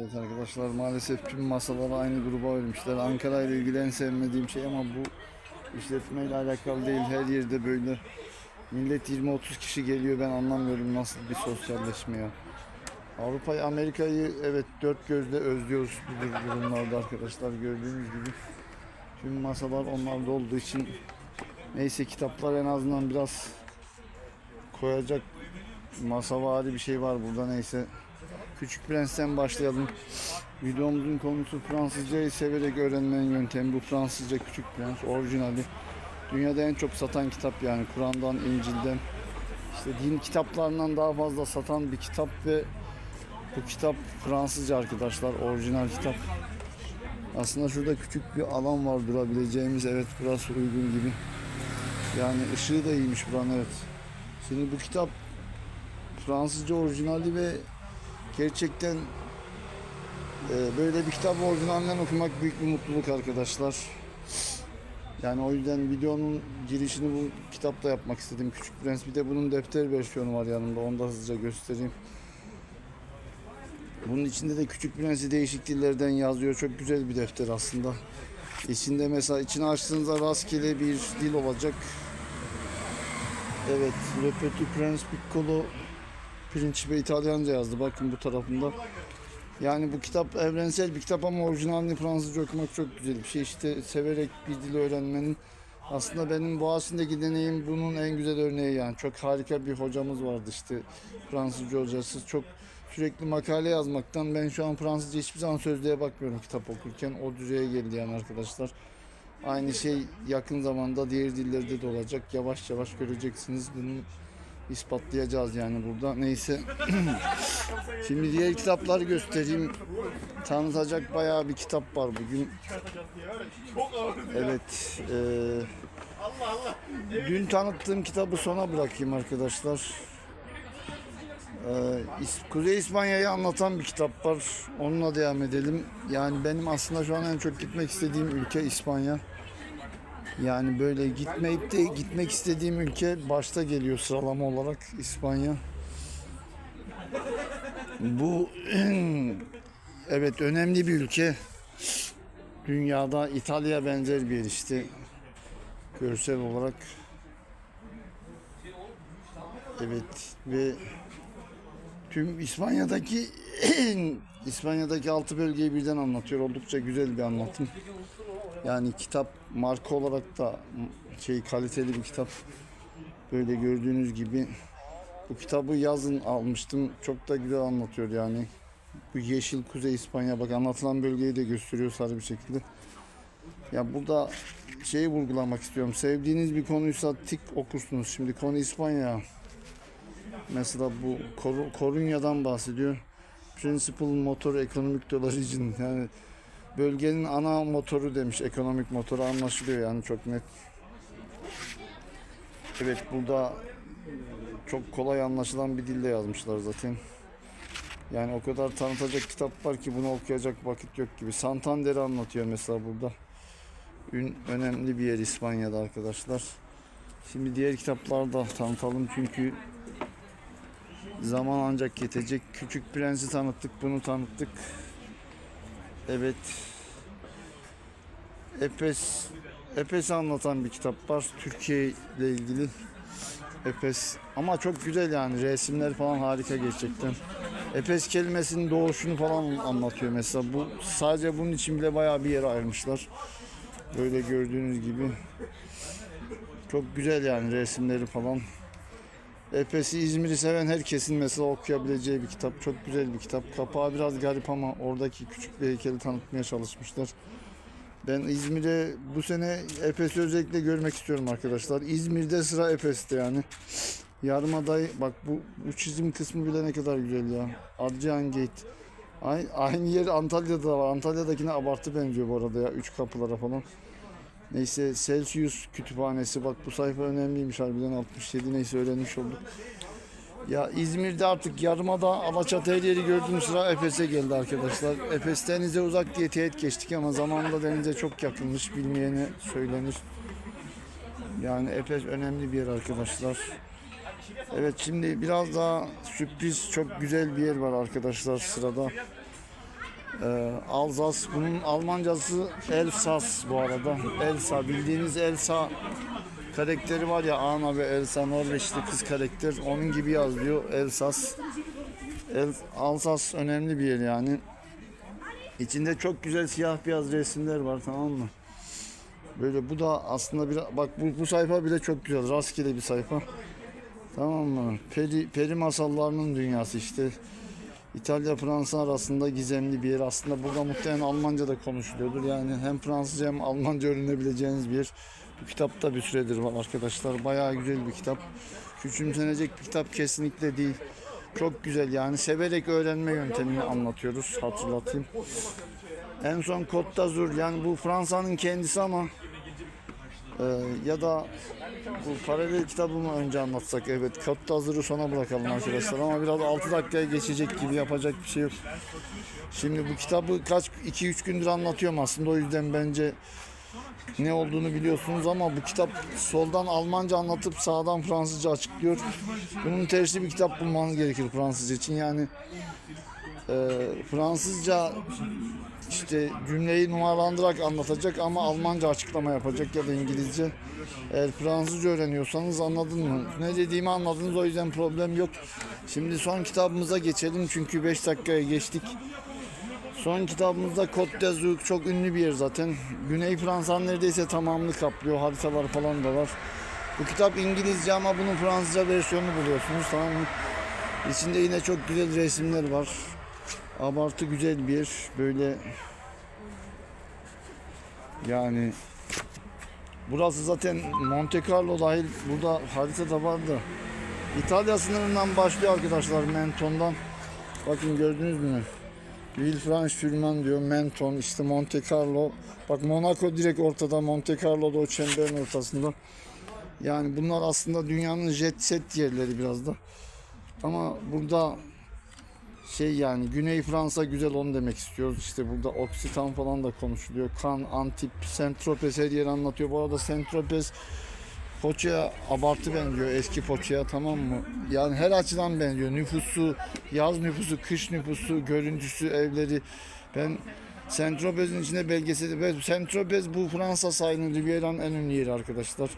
Evet arkadaşlar maalesef tüm masaları aynı gruba ayırmışlar. Ankara ile ilgili en sevmediğim şey ama bu işletmeyle alakalı değil. Her yerde böyle millet 20-30 kişi geliyor ben anlamıyorum nasıl bir sosyalleşme ya. Avrupa'yı Amerika'yı evet dört gözle özlüyoruz bu dur- durumlarda arkadaşlar gördüğünüz gibi. Tüm masalar onlarda olduğu için neyse kitaplar en azından biraz koyacak masavari bir şey var burada neyse. Küçük Prens'ten başlayalım. Videomuzun konusu Fransızcayı severek öğrenmenin yöntemi. Bu Fransızca Küçük Prens orijinali. Dünyada en çok satan kitap yani Kur'an'dan, İncil'den. İşte din kitaplarından daha fazla satan bir kitap ve bu kitap Fransızca arkadaşlar. Orijinal kitap. Aslında şurada küçük bir alan var durabileceğimiz. Evet burası uygun gibi. Yani ışığı da iyiymiş buranın evet. Şimdi bu kitap Fransızca orijinali ve gerçekten e, böyle bir kitabı orijinalinden okumak büyük bir mutluluk arkadaşlar. Yani o yüzden videonun girişini bu kitapta yapmak istedim. Küçük Prens bir de bunun defter versiyonu var yanımda. Onu da hızlıca göstereyim. Bunun içinde de Küçük Prens'i değişik dillerden yazıyor. Çok güzel bir defter aslında. İçinde mesela içini açtığınızda rastgele bir dil olacak. Evet, Le Petit Prince Piccolo Principe İtalyanca yazdı. Bakın bu tarafında. Yani bu kitap evrensel bir kitap ama orijinalini Fransızca okumak çok güzel bir şey. İşte severek bir dil öğrenmenin aslında benim Boğaziçi'ndeki deneyim bunun en güzel örneği yani. Çok harika bir hocamız vardı işte Fransızca hocası. Çok sürekli makale yazmaktan ben şu an Fransızca hiçbir zaman sözlüğe bakmıyorum kitap okurken. O düzeye geldi yani arkadaşlar. Aynı şey yakın zamanda diğer dillerde de olacak. Yavaş yavaş göreceksiniz. Bunu ispatlayacağız yani burada. Neyse. Şimdi diğer kitapları göstereyim. Tanıtacak bayağı bir kitap var bugün. Evet. eee, dün tanıttığım kitabı sona bırakayım arkadaşlar. İs- Kuzey İspanya'yı anlatan bir kitap var. Onunla devam edelim. Yani benim aslında şu an en çok gitmek istediğim ülke İspanya. Yani böyle gitmeyip de gitmek istediğim ülke başta geliyor sıralama olarak İspanya. Bu evet önemli bir ülke. Dünyada İtalya benzer bir yer işte. Görsel olarak. Evet ve tüm İspanya'daki İspanya'daki altı bölgeyi birden anlatıyor. Oldukça güzel bir anlatım. Yani kitap marka olarak da şey kaliteli bir kitap. Böyle gördüğünüz gibi bu kitabı yazın almıştım. Çok da güzel anlatıyor yani. Bu yeşil kuzey İspanya bak anlatılan bölgeyi de gösteriyor sarı bir şekilde. Ya burada şeyi vurgulamak istiyorum. Sevdiğiniz bir konuysa tik okursunuz. Şimdi konu İspanya. Mesela bu Kor- Korunya'dan bahsediyor. Principal Motor Economic Dollar Region. Yani bölgenin ana motoru demiş. Ekonomik motoru anlaşılıyor yani çok net. Evet burada çok kolay anlaşılan bir dille yazmışlar zaten. Yani o kadar tanıtacak kitap var ki bunu okuyacak vakit yok gibi. Santander'i anlatıyor mesela burada. Ün, önemli bir yer İspanya'da arkadaşlar. Şimdi diğer kitapları da tanıtalım çünkü zaman ancak yetecek. Küçük Prens'i tanıttık, bunu tanıttık. Evet. Efes Efes anlatan bir kitap var. Türkiye ile ilgili. Efes ama çok güzel yani resimler falan harika gerçekten. Efes kelimesinin doğuşunu falan anlatıyor mesela. Bu sadece bunun için bile bayağı bir yer ayırmışlar. Böyle gördüğünüz gibi. Çok güzel yani resimleri falan. Efes'i İzmir'i seven herkesin mesela okuyabileceği bir kitap. Çok güzel bir kitap. Kapağı biraz garip ama oradaki küçük bir heykeli tanıtmaya çalışmışlar. Ben İzmir'e bu sene Efes'i özellikle görmek istiyorum arkadaşlar. İzmir'de sıra Efes'te yani. Yarımada'yı bak bu, bu çizim kısmı bile ne kadar güzel ya. Adrian Gate. Aynı, aynı yer Antalya'da da var. Antalya'dakine abartı benziyor bu arada ya. Üç kapılara falan. Neyse Celsius kütüphanesi bak bu sayfa önemliymiş harbiden 67 neyse öğrenmiş olduk. Ya İzmir'de artık yarımada Alaçatı yeri gördüğüm sıra Efes'e geldi arkadaşlar. Efes denize uzak diye teğet geçtik ama zamanında denize çok yakınmış bilmeyene söylenir. Yani Efes önemli bir yer arkadaşlar. Evet şimdi biraz daha sürpriz çok güzel bir yer var arkadaşlar sırada. Ee, bunun Almancası Elsas bu arada. Elsa bildiğiniz Elsa karakteri var ya Anna ve Elsa Norveçli kız karakter onun gibi yazıyor Elsas. El, Alsas önemli bir yer yani. İçinde çok güzel siyah beyaz resimler var tamam mı? Böyle bu da aslında bir bak bu, bu sayfa bile çok güzel rastgele bir sayfa. Tamam mı? Peri, peri masallarının dünyası işte. İtalya Fransa arasında gizemli bir yer. Aslında burada muhtemelen Almanca da konuşuluyordur. Yani hem Fransızca hem Almanca öğrenebileceğiniz bir yer. Bu kitap da bir süredir var arkadaşlar. Bayağı güzel bir kitap. Küçümsenecek bir kitap kesinlikle değil. Çok güzel yani severek öğrenme yöntemini anlatıyoruz. Hatırlatayım. En son Côte d'Azur yani bu Fransa'nın kendisi ama e, ya da bu paralel kitabımı önce anlatsak evet Côte d'Azur'u sona bırakalım arkadaşlar ama biraz 6 dakikaya geçecek gibi yapacak bir şey yok. Şimdi bu kitabı kaç 2-3 gündür anlatıyorum aslında o yüzden bence ne olduğunu biliyorsunuz ama bu kitap soldan Almanca anlatıp sağdan Fransızca açıklıyor. Bunun tersi bir kitap bulmanız gerekir Fransızca için yani e, Fransızca işte cümleyi numaralandırarak anlatacak ama Almanca açıklama yapacak ya da İngilizce. Eğer Fransızca öğreniyorsanız anladın mı? Ne dediğimi anladınız o yüzden problem yok. Şimdi son kitabımıza geçelim çünkü 5 dakikaya geçtik. Son kitabımızda Côte d'Azur çok ünlü bir yer zaten. Güney Fransa'nın neredeyse tamamını kaplıyor. Haritalar falan da var. Bu kitap İngilizce ama bunun Fransızca versiyonunu buluyorsunuz tamam mı? İçinde yine çok güzel resimler var. Abartı güzel bir. Böyle yani burası zaten Monte Carlo dahil burada haritada var da İtalya sınırından başlıyor arkadaşlar Menton'dan. Bakın gördünüz mü? Villefranche-Furman diyor. Menton işte Monte Carlo. Bak Monaco direkt ortada. Monte Carlo da o çemberin ortasında. Yani bunlar aslında dünyanın jet set yerleri biraz da. Ama burada şey yani Güney Fransa güzel onu demek istiyoruz. İşte burada Oksitan falan da konuşuluyor. Kan, Antip, Saint-Tropez her yeri anlatıyor. Bu arada Saint-Tropez Foça'ya abartı benziyor eski Foça'ya tamam mı? Yani her açıdan benziyor. Nüfusu, yaz nüfusu, kış nüfusu, görüntüsü, evleri. Ben Saint-Tropez'in içinde belgeseli ve Saint-Tropez bu Fransa sahilinin Riviera'nın en ünlü yeri arkadaşlar.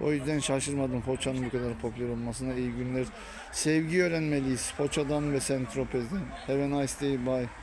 O yüzden şaşırmadım Foça'nın bu kadar popüler olmasına. İyi günler. Sevgi öğrenmeliyiz Foça'dan ve Saint-Tropez'den. Have a nice day. Bye.